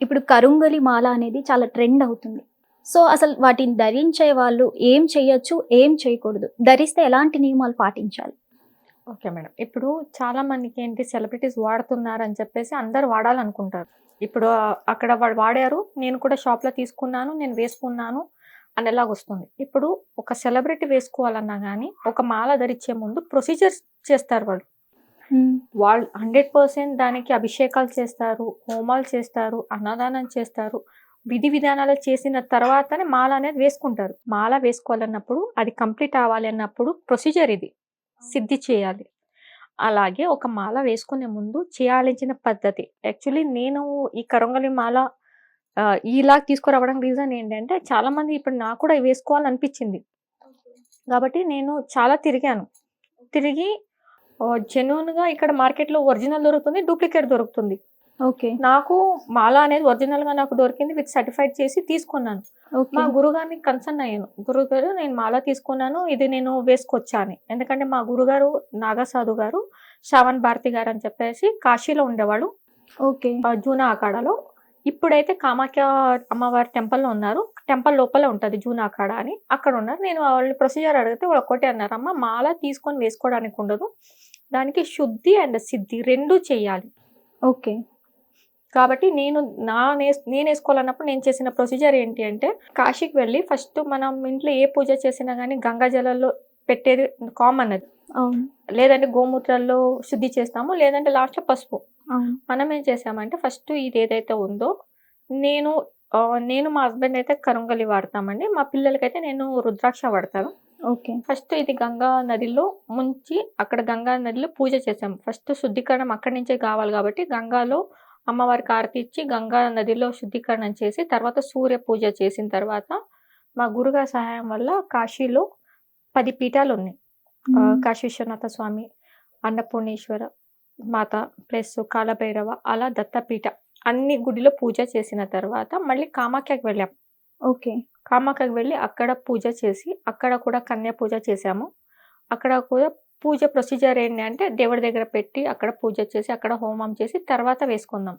ఇప్పుడు కరుంగలి మాల అనేది చాలా ట్రెండ్ అవుతుంది. సో అసలు వాటిని ధరించే వాళ్ళు ఏం చేయొచ్చు ఏం చేయకూడదు? ధరిస్తే ఎలాంటి నియమాలు పాటించాలి? Okay madam. ఇప్పుడు చాలా మందికి ఏంటి సెలబ్రిటీస్ వాడుతున్నారు అని చెప్పేసి అందరు వాడాలనుకుంటారు. ఇప్పుడు అక్కడ వాడు వాడారు నేను కూడా షాప్లో తీసుకున్నాను నేను వేసుకున్నాను అని వస్తుంది. ఇప్పుడు ఒక సెలబ్రిటీ వేసుకోవాలన్నా కానీ ఒక మాల ధరించే ముందు ప్రొసీజర్స్ చేస్తారు వాళ్ళు. వాళ్ళు హండ్రెడ్ పర్సెంట్ దానికి అభిషేకాలు చేస్తారు హోమాలు చేస్తారు అన్నదానం చేస్తారు. విధి విధానాలు చేసిన తర్వాతనే మాల అనేది వేసుకుంటారు. మాల వేసుకోవాలన్నప్పుడు అది కంప్లీట్ అవ్వాలి అన్నప్పుడు ప్రొసీజర్ ఇది. సిద్ధి చేయాలి. అలాగే ఒక మాల వేసుకునే ముందు చేయాల్సిన పద్ధతి. యాక్చువల్లీ నేను ఈ కరంగలి మాల ఇలా తీసుకురావడం రీజన్ ఏంటంటే చాలా మంది ఇప్పుడు నాకు కూడా వేసుకోవాలనిపించింది. కాబట్టి నేను చాలా తిరిగాను. తిరిగి జెన్యున్గా ఇక్కడ మార్కెట్లో ఒరిజినల్ దొరుకుతుంది డూప్లికేట్ దొరుకుతుంది. ఓకే. నాకు మాల అనేది ఒరిజినల్గా నాకు దొరికింది విత్ సర్టిఫైడ్ చేసి తీసుకున్నాను. మా గురుగారిని కన్సర్న్ అయ్యాను. గురుగారు నేను మాల తీసుకున్నాను ఇది నేను వేసుకొచ్చా అని. ఎందుకంటే మా గురుగారు నాగసాధు గారు శ్రావణ్ భారతి గారు అని చెప్పేసి కాశీలో ఉండేవాడు ఓకే. జూనా అఖాడాలో ఇప్పుడైతే కామాఖ్య అమ్మవారి టెంపుల్లో ఉన్నారు. టెంపుల్ లోపల ఉంటుంది జూనా అఖాడ అని. అక్కడ ఉన్నారు. నేను వాళ్ళని ప్రొసీజర్ అడిగితే వాళ్ళు ఒక్కటే అన్నారు అమ్మ మాల తీసుకొని వేసుకోవడానికి ఉండదు. దానికి శుద్ధి అండ్ సిద్ధి రెండు చేయాలి ఓకే. కాబట్టి నేను నా నేను వేసుకోవాలన్నప్పుడు నేను చేసిన ప్రొసీజర్ ఏంటి అంటే కాశీకి వెళ్ళి ఫస్ట్ మనం ఇంట్లో ఏ పూజ చేసినా కానీ గంగా జలాల్లో పెట్టేది కామన్ అది. లేదంటే గోమూత్రాల్లో శుద్ధి చేస్తాము లేదంటే లాస్ట్లో పసుపు. మనం ఏం చేసామంటే ఫస్ట్ ఇది ఏదైతే ఉందో నేను నేను మా హస్బెండ్ అయితే కరుంగలి వాడతామండి. మా పిల్లలకైతే నేను రుద్రాక్ష వాడతాను. ఓకే. ఫస్ట్ ఇది గంగా నదిలో ముంచి అక్కడ గంగా నదిలో పూజ చేసాం ఫస్ట్ శుద్ధీకరణం అక్కడి నుంచే కావాలి కాబట్టి గంగాలో అమ్మవారికి ఆరతి ఇచ్చి గంగా నదిలో శుద్ధీకరణం చేసి తర్వాత సూర్య పూజ చేసిన తర్వాత మా గురుగారి సహాయం వల్ల కాశీలో పది పీఠాలు ఉన్నాయి. కాశీ విశ్వనాథ స్వామి అన్నపూర్ణేశ్వర మాత ప్లస్ కాలభైరవ అలా దత్తపీఠ. అన్ని గుడిలో పూజ చేసిన తర్వాత మళ్ళీ కామాఖ్యకి వెళ్ళాం. ఓకే. కామాఖ్యకి వెళ్ళి అక్కడ పూజ చేసి అక్కడ కూడా కన్యా పూజ చేసాము అక్కడ కూడా పూజ ప్రొసీజర్ ఏంటి అంటే దేవుడి దగ్గర పెట్టి అక్కడ పూజ చేసి అక్కడ హోమం చేసి తర్వాత వేసుకుందాం.